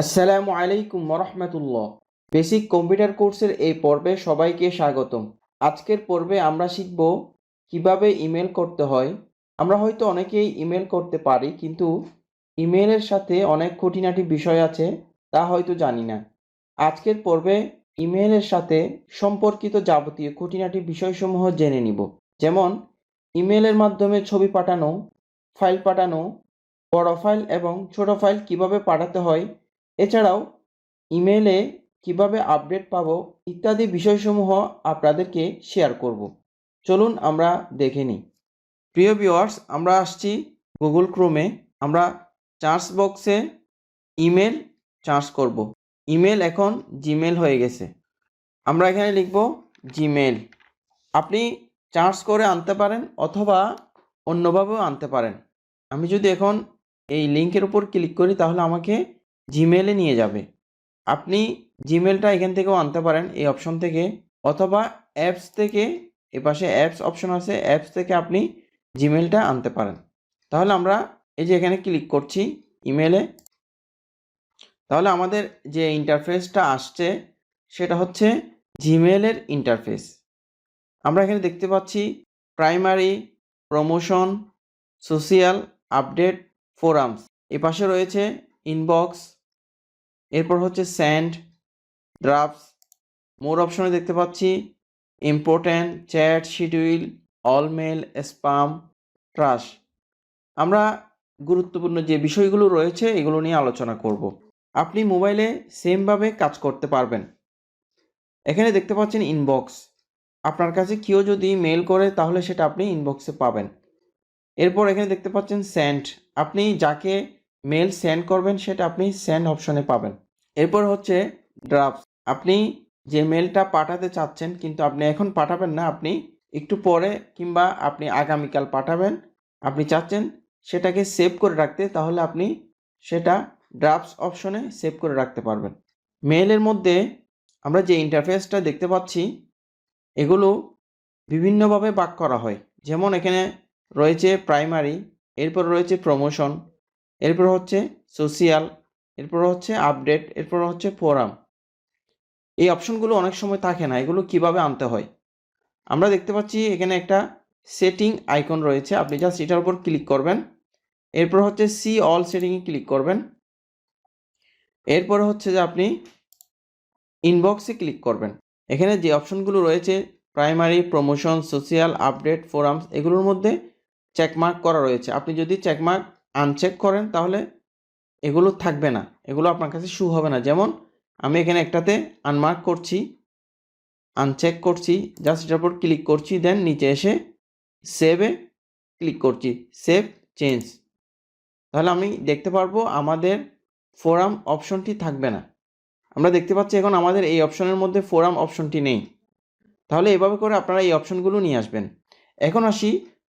আসসালামু আলাইকুম রহমতুল্লাহ basic computer কোর্সের এই পর্বে সবাইকে স্বাগতম। আজকের পর্বে আমরা শিখব কীভাবে ইমেল করতে হয়। আমরা হয়তো অনেকেই ইমেল করতে পারি, কিন্তু ইমেলের সাথে অনেক খুঁটিনাটি বিষয় আছে, তা হয়তো জানি না। আজকের পর্বে ইমেলের সাথে সম্পর্কিত যাবতীয় খুঁটিনাটি বিষয়সমূহ জেনে নিব। যেমন, ইমেলের মাধ্যমে ছবি পাঠানো, ফাইল পাঠানো, বড় ফাইল এবং ছোট ফাইল কীভাবে পাঠাতে হয় এছাড়াও ইমেলে কীভাবে আপডেট পাব ইত্যাদি বিষয়সমূহ আপনাদেরকে শেয়ার করব। চলুন আমরা দেখে নিই। প্রিয় ভিওয়ার্স আমরা আসছি গুগল ক্রোমে। আমরা চার্জ বক্সে ইমেল চার্জ করব। ইমেল এখন জিমেল হয়ে গেছে। আমরা এখানে লিখব জিমেল আপনি চার্জ করে আনতে পারেন অথবা অন্যভাবেও আনতে পারেন। আমি যদি এখন এই লিঙ্কের উপর ক্লিক করি তাহলে আমাকে জিমেলে নিয়ে যাবে। আপনি জিমেলটা এখান থেকেও আনতে পারেন এই অপশন থেকে, অথবা অ্যাপস থেকে, এপাশে অ্যাপস অপশন আছে অ্যাপস থেকে আপনি জিমেলটা আনতে পারেন। তাহলে আমরা এই যে এখানে ক্লিক করছি ইমেলে তাহলে আমাদের যে ইন্টারফেসটা আসছে, সেটা হচ্ছে জিমেলের ইন্টারফেস আমরা এখানে দেখতে পাচ্ছি primary promotion social update forums এ পাশে রয়েছে ইনবক্স এরপর হচ্ছে স্যান্ড ড্রাফটস মোর অপশনে দেখতে পাচ্ছি important chat schedule all mail spam trash আমরা গুরুত্বপূর্ণ যে বিষয়গুলো রয়েছে এগুলো নিয়ে আলোচনা করব। আপনি মোবাইলে সেমভাবে কাজ করতে পারবেন। এখানে দেখতে পাচ্ছেন ইনবক্স আপনার কাছে কেউ যদি মেল করে তাহলে সেটা আপনি ইনবক্সে পাবেন। এরপর এখানে দেখতে পাচ্ছেন সেন্ড আপনি যাকে মেল সেন্ড করবেন, সেটা আপনি সেন্ড অপশনে পাবেন। এরপর হচ্ছে ড্রাফট আপনি যে মেলটা পাঠাতে চাচ্ছেন, কিন্তু আপনি এখন পাঠাবেন না, আপনি একটু পরে কিংবা আপনি আগামীকাল পাঠাবেন। আপনি চাচ্ছেন সেটাকে সেভ করে রাখতে, তাহলে আপনি সেটা ড্রাফটস অপশনে সেভ করে রাখতে পারবেন। মেলের মধ্যে আমরা যে ইন্টারফেসটা দেখতে পাচ্ছি, এগুলো বিভিন্নভাবে ভাগ করা হয়। যেমন এখানে রয়েছে প্রাইমারি এরপর রয়েছে প্রমোশন এরপর হচ্ছে সোশিয়াল এরপর হচ্ছে আপডেট এরপর হচ্ছে ফোরাম এই অপশনগুলো অনেক সময় থাকে না, এগুলো কীভাবে আনতে হয়? আমরা দেখতে পাচ্ছি এখানে একটা সেটিং আইকন রয়েছে, আপনি জাস্ট এটার উপর ক্লিক করবেন। এরপর হচ্ছে সি অল সেটিংয়ে ক্লিক করবেন। এরপর হচ্ছে যে আপনি ইনবক্সে ক্লিক করবেন। এখানে যে অপশনগুলো রয়েছে primary promotion social update forums এগুলোর মধ্যে চেকমার্ক করা রয়েছে। আপনি যদি চেকমার্ক আনচেক করেন, তাহলে এগুলো থাকবে না। এগুলো আপনার কাছে শু হবে না। যেমন, আমি এখানে একটাতে আনমার্ক করছি আনচেক করছি জাস্ট এটার উপর ক্লিক করছি দেন নিচে এসে সেভে ক্লিক করছি। সেভ চেঞ্জ তাহলে আমি দেখতে পারব আমাদের ফোরাম অপশনটি থাকবে না। আমরা দেখতে পাচ্ছি এখন আমাদের এই অপশনের মধ্যে ফোরাম অপশনটি নেই। তাহলে এভাবে করে আপনারা এই অপশনগুলো নিয়ে আসবেন। এখন আসি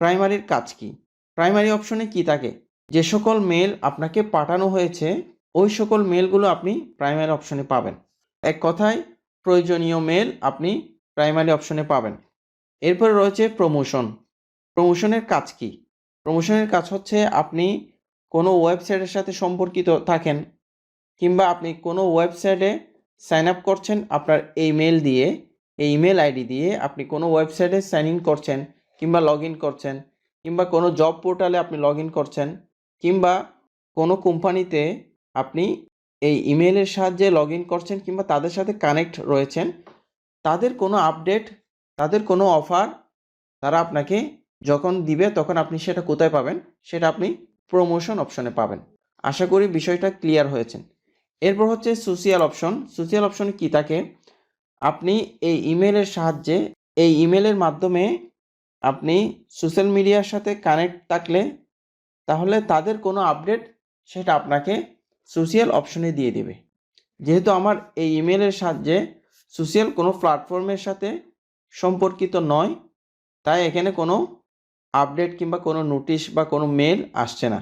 প্রাইমারির কাজ কি। প্রাইমারি অপশনে কি থাকে? যে সকল মেল আপনাকে পাঠানো হয়েছে, ওই সকল মেলগুলো আপনি প্রাইমারি অপশনে পাবেন। এক কথায়, প্রয়োজনীয় মেল আপনি প্রাইমারি অপশনে পাবেন। এরপরে রয়েছে প্রমোশন প্রমোশনের কাজ কি? প্রমোশনের কাজ হচ্ছে আপনি কোনো ওয়েবসাইটের সাথে সম্পর্কিত থাকেন, কিংবা আপনি কোনো ওয়েবসাইটে সাইন আপ করছেন আপনার এই মেল দিয়ে এই ইমেল আইডি দিয়ে আপনি কোনো ওয়েবসাইটে সাইন ইন করছেন, কিংবা লগ ইন করছেন, কিংবা কোনো জব পোর্টালে আপনি লগ ইন করছেন কিংবা কোনো কোম্পানিতে আপনি এই ইমেলের সাহায্যে লগ ইন করছেন কিংবা তাদের সাথে কানেক্ট রয়েছেন, তাদের কোনো আপডেট, তাদের কোনো অফার, তারা আপনাকে যখন দিবে তখন আপনি সেটা কোথায় পাবেন, সেটা আপনি প্রমোশন অপশনে পাবেন। আশা করি বিষয়টা ক্লিয়ার হয়েছেন এরপর হচ্ছে সোশিয়াল অপশন। সোশিয়াল অপশনে কী থাকে? আপনি এই ইমেলের সাহায্যে, এই ইমেলের মাধ্যমে আপনি সোশ্যাল মিডিয়ার সাথে কানেক্ট থাকলে তাহলে তাদের কোনো আপডেট সেটা আপনাকে সোশিয়াল অপশনে দিয়ে দেবে। যেহেতু আমার এই ইমেলের সাহায্যে সোশ্যাল কোনো প্ল্যাটফর্মের সাথে সম্পর্কিত নয়, তাই এখানে কোনো আপডেট কিংবা কোনো নোটিশ বা কোনো মেল আসছে না।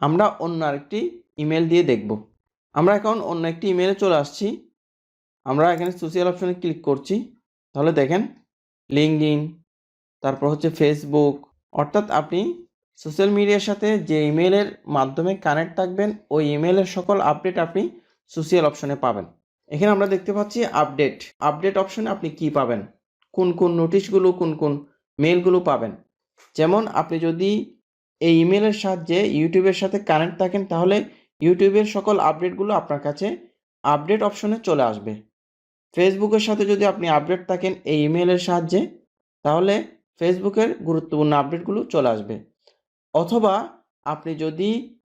আমরা অন্য আরেকটি ইমেল দিয়ে দেখব। আমরা এখন অন্য একটি ইমেলে চলে আসছি। আমরা এখানে সোশিয়াল অপশনে ক্লিক করছি। তাহলে দেখেন লিঙ্কড ইন তারপর হচ্ছে ফেসবুক অর্থাৎ আপনি সোশ্যাল মিডিয়ার সাথে যে ইমেলের মাধ্যমে কানেক্ট থাকবেন, ওই ইমেলের সকল আপডেট আপনি সোশ্যাল অপশনে পাবেন। এখানে আমরা দেখতে পাচ্ছি আপডেট। আপডেট অপশনে আপনি কি পাবেন? কোন কোন নোটিশগুলো, কোন কোন মেলগুলো পাবেন? যেমন আপনি যদি এই ইমেলের সাহায্যে ইউটিউবের সাথে কানেক্ট থাকেন, তাহলে ইউটিউবের সকল আপডেটগুলো আপনার কাছে আপডেট অপশনে চলে আসবে। ফেসবুকের সাথে যদি আপনি আপডেট থাকেন এই ইমেলের সাহায্যে, তাহলে ফেসবুকের গুরুত্বপূর্ণ আপডেটগুলো চলে আসবে। অথবা আপনি যদি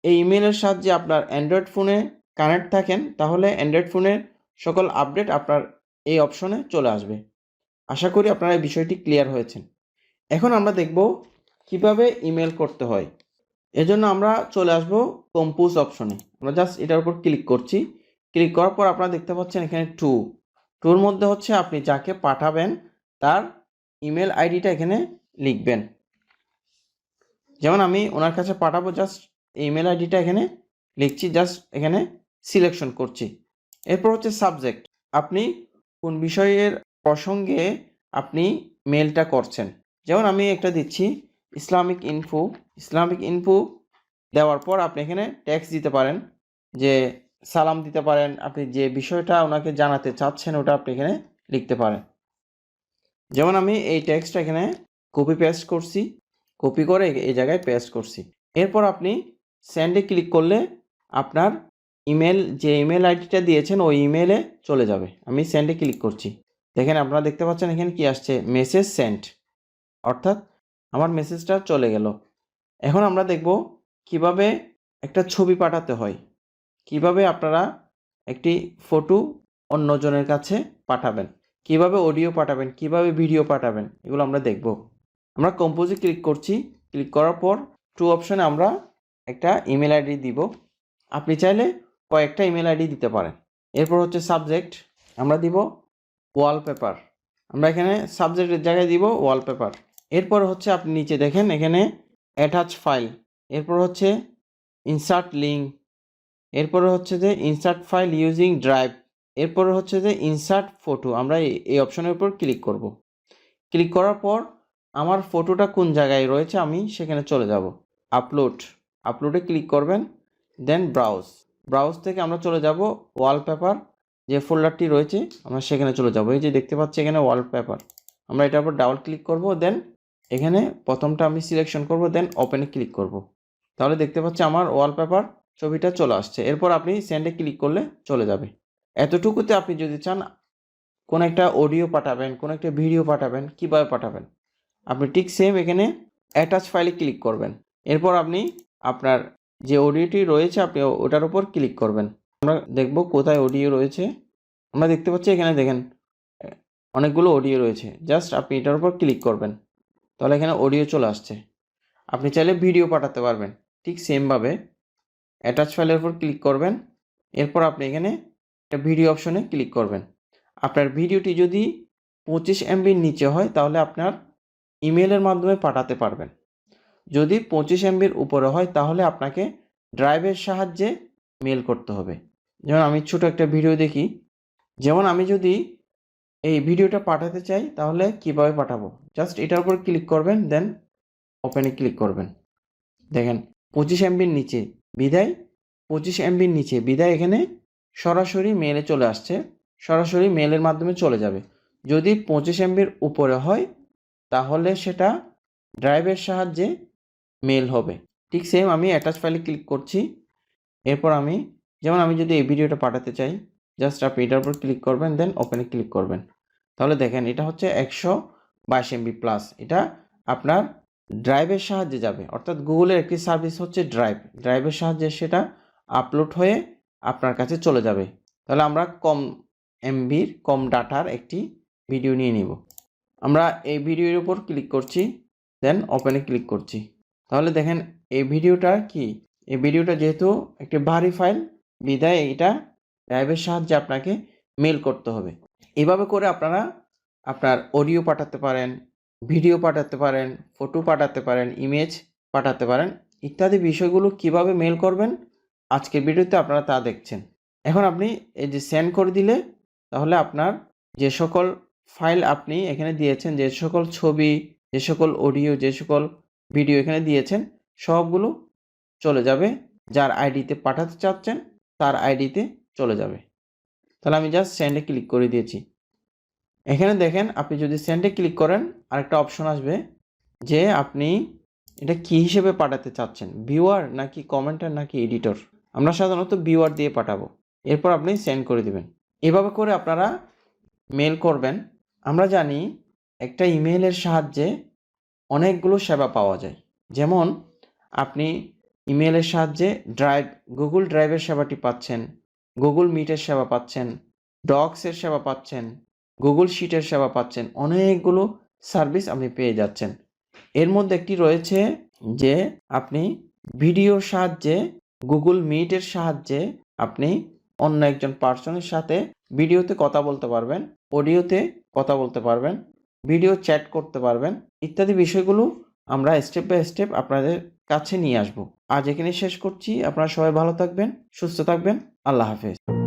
এই ইমেলের সাহায্যে আপনার অ্যান্ড্রয়েড ফোনে কানেক্ট থাকেন, তাহলে অ্যান্ড্রয়েড ফোনের সকল আপডেট আপনার এই অপশনে চলে আসবে। আশা করি আপনারা এই বিষয়টি ক্লিয়ার হয়েছেন। এখন আমরা দেখব কীভাবে ইমেল করতে হয়। এজন্য আমরা চলে আসব কম্পোজ অপশনে। আমরা জাস্ট এটার উপর ক্লিক করছি। ক্লিক করার পর আপনারা দেখতে পাচ্ছেন এখানে টু টুর মধ্যে হচ্ছে আপনি যাকে পাঠাবেন, তার ইমেল আইডিটা এখানে লিখবেন। যেমন আমি ওনার কাছে পাঠাবো জাস্ট ইমেল আইডিটা এখানে, লিখছি জাস্ট এখানে সিলেকশন করছি। এরপর হচ্ছে সাবজেক্ট আপনি কোন বিষয়ের প্রসঙ্গে আপনি মেলটা করছেন। যেমন আমি একটা দিচ্ছি, ইসলামিক ইনফো ইসলামিক ইনফো দেওয়ার পর আপনি এখানে ট্যাক্স দিতে পারেন, যে সালাম দিতে পারেন, আপনি যে বিষয়টা ওনাকে জানাতে চাচ্ছেন ওটা আপনি এখানে লিখতে পারেন। যেমন আমি এই ট্যাক্সটা এখানে কপি পেস্ট করছি কপি করে এই জায়গায় পেস্ট করছি। এরপর আপনি স্যান্ডে ক্লিক করলে আপনার ইমেল যে ইমেল আইডিটা দিয়েছেন, ওই ইমেলে চলে যাবে। আমি স্যান্ডে ক্লিক করছি। দেখেন আপনারা দেখতে পাচ্ছেন এখানে কি আসছে? মেসেজ সেন্ড অর্থাৎ আমার মেসেজটা চলে গেল। এখন আমরা দেখব কীভাবে একটা ছবি পাঠাতে হয়। কীভাবে আপনারা একটি ফটো অন্যজনের কাছে পাঠাবেন? কীভাবে অডিও পাঠাবেন? কীভাবে ভিডিও পাঠাবেন? এগুলো আমরা দেখব। আমরা কম্পোজে ক্লিক করছি। ক্লিক করার পর টু অপশানে আমরা একটা ইমেল আইডি দিব। আপনি চাইলে কয়েকটা ইমেল আইডি দিতে পারেন। এরপর হচ্ছে সাবজেক্ট আমরা দিব ওয়ালপেপার আমরা এখানে সাবজেক্টের জায়গায় দিব ওয়ালপেপার এরপর হচ্ছে আপনি নিচে দেখেন এখানে অ্যাটাচ ফাইল এরপর হচ্ছে ইনসার্ট লিঙ্ক এরপরে হচ্ছে যে ইনসার্ট ফাইল ইউজিং ড্রাইভ এরপর হচ্ছে যে ইনসার্ট ফটো আমরা এই- এই অপশনের উপর ক্লিক করব। ক্লিক করার পর আমার ফটোটা কোন জায়গায় রয়েছে আমি সেখানে চলে যাব। আপলোড আপলোডে ক্লিক করবেন দেন ব্রাউজ ব্রাউজ থেকে আমরা চলে যাব ওয়ালপেপার যে ফোল্ডারটি রয়েছে, আমরা সেখানে চলে যাব। এই যে দেখতে পাচ্ছি এখানে ওয়ালপেপার আমরা এটার উপর ডাবল ক্লিক করব দেন এখানে প্রথমটা আমি সিলেকশন করব দেন ওপেনে ক্লিক করব। তাহলে দেখতে পাচ্ছি আমার ওয়ালপেপার ছবিটা চলে আসছে। এরপর আপনি সেন্ডে ক্লিক করলে চলে যাবে। এতটুকুতে আপনি যদি চান, কোন একটা অডিও পাঠাবেন, কোন একটা ভিডিও পাঠাবেন, কীভাবে পাঠাবেন? আপনি ঠিক সেম এখানে অ্যাটাচ ফাইলে ক্লিক করবেন। এরপর আপনি আপনার যে অডিওটি রয়েছে, আপনি ওটার উপর ক্লিক করবেন। আমরা দেখব কোথায় অডিও রয়েছে। আমরা দেখতে পাচ্ছি এখানে দেখেন অনেকগুলো অডিও রয়েছে। জাস্ট আপনি এটার উপর ক্লিক করবেন। তাহলে এখানে অডিও চলে আসছে। আপনি চাইলে ভিডিও পাঠাতে পারবেন। ঠিক সেমভাবে অ্যাটাচ ফাইলের উপর ক্লিক করবেন। এরপর আপনি এখানে একটা ভিডিও অপশনে ক্লিক করবেন। আপনার ভিডিওটি যদি পঁচিশ এমবির নিচে হয়, তাহলে আপনার ইমেলের মাধ্যমে পাঠাতে পারবেন। যদি পঁচিশ এমবির উপরে হয়, তাহলে আপনাকে ড্রাইভের সাহায্যে মেল করতে হবে। যেমন আমি ছোট একটা ভিডিও দেখি। যেমন আমি যদি এই ভিডিওটা পাঠাতে চাই, তাহলে কীভাবে পাঠাবো? জাস্ট এটার উপর ক্লিক করবেন দেন ওপেনে ক্লিক করবেন। দেখেন, পঁচিশ এমবির নিচে, বিদায়, পঁচিশ এমবির নিচে, বিদায় এখানে সরাসরি মেলে চলে আসছে। সরাসরি মেলের মাধ্যমে চলে যাবে। যদি পঁচিশ এমবির উপরে হয় তাহলে সেটা ড্রাইভের সাহায্যে মেল হবে। ঠিক সেম আমি অ্যাটাচ ফাইলে ক্লিক করছি। এরপর আমি, যেমন আমি যদি এই ভিডিওটা পাঠাতে চাই জাস্ট আপনি এটার উপর ক্লিক করবেন দেন ওপেনে ক্লিক করবেন। তাহলে দেখেন, এটা হচ্ছে একশো বাইশ এমবি প্লাস এটা আপনার ড্রাইভের সাহায্যে যাবে। অর্থাৎ গুগলের একটি সার্ভিস হচ্ছে ড্রাইভ ড্রাইভের সাহায্যে সেটা আপলোড হয়ে আপনার কাছে চলে যাবে। তাহলে আমরা কম এমবির কম ডাটার একটি ভিডিও নিয়ে নিব। আমরা এই ভিডিওর উপর ক্লিক করছি দেন ওপেনে ক্লিক করছি। তাহলে দেখেন, এই ভিডিওটা কি? এই ভিডিওটা যেহেতু একটি ভারী ফাইল বিদায় এটা ড্রাইভের সাহায্যে আপনাকে মেল করতে হবে। এভাবে করে আপনারা আপনার অডিও পাঠাতে পারেন ভিডিও পাঠাতে পারেন ফটো পাঠাতে পারেন ইমেজ পাঠাতে পারেন, ইত্যাদি বিষয়গুলো কীভাবে মেল করবেন, আজকের ভিডিওতে আপনারা তা দেখছেন। এখন আপনি এই যে সেন্ড করে দিলে, তাহলে আপনার যে সকল ফাইল আপনি এখানে দিয়েছেন যে সকল ছবি, যে সকল অডিও, যে সকল ভিডিও এখানে দিয়েছেন, সবগুলো চলে যাবে। যার আইডিতে পাঠাতে চাচ্ছেন, তার আইডিতে চলে যাবে। তাহলে আমি জাস্ট সেন্ডে ক্লিক করে দিয়েছি। এখানে দেখেন, আপনি যদি সেন্ডে ক্লিক করেন, আরেকটা অপশন আসবে যে আপনি এটা কি হিসেবে পাঠাতে চাচ্ছেন? ভিউয়ার নাকি কমেন্টার নাকি এডিটর আমরা সাধারণত ভিউয়ার দিয়ে পাঠাবো। এরপর আপনি সেন্ড করে দিবেন। এভাবে করে আপনারা মেল করবেন। আমরা জানি একটা ইমেলের সাহায্যে অনেকগুলো সেবা পাওয়া যায়। যেমন, আপনি ইমেলের সাহায্যে ড্রাইভ, গুগল ড্রাইভের সেবাটি পাচ্ছেন, গুগল মিটের সেবা পাচ্ছেন, ডক্সের সেবা পাচ্ছেন, গুগল শিটের সেবা পাচ্ছেন, অনেকগুলো সার্ভিস আপনি পেয়ে যাচ্ছেন। এর মধ্যে একটি রয়েছে যে, আপনি ভিডিওর সাহায্যে, গুগল মিটের সাহায্যে আপনি অন্য একজন পার্সনের সাথে ভিডিওতে কথা বলতে পারবেন, অডিওতে কথা বলতে পারবেন, ভিডিও চ্যাট করতে পারবেন, ইত্যাদি বিষয়গুলো আমরা স্টেপ বাই স্টেপ আপনাদের কাছে নিয়ে আসব। আজ এখানে শেষ করছি। আপনারা সবাই ভালো থাকবেন, সুস্থ থাকবেন। আল্লাহ হাফেজ।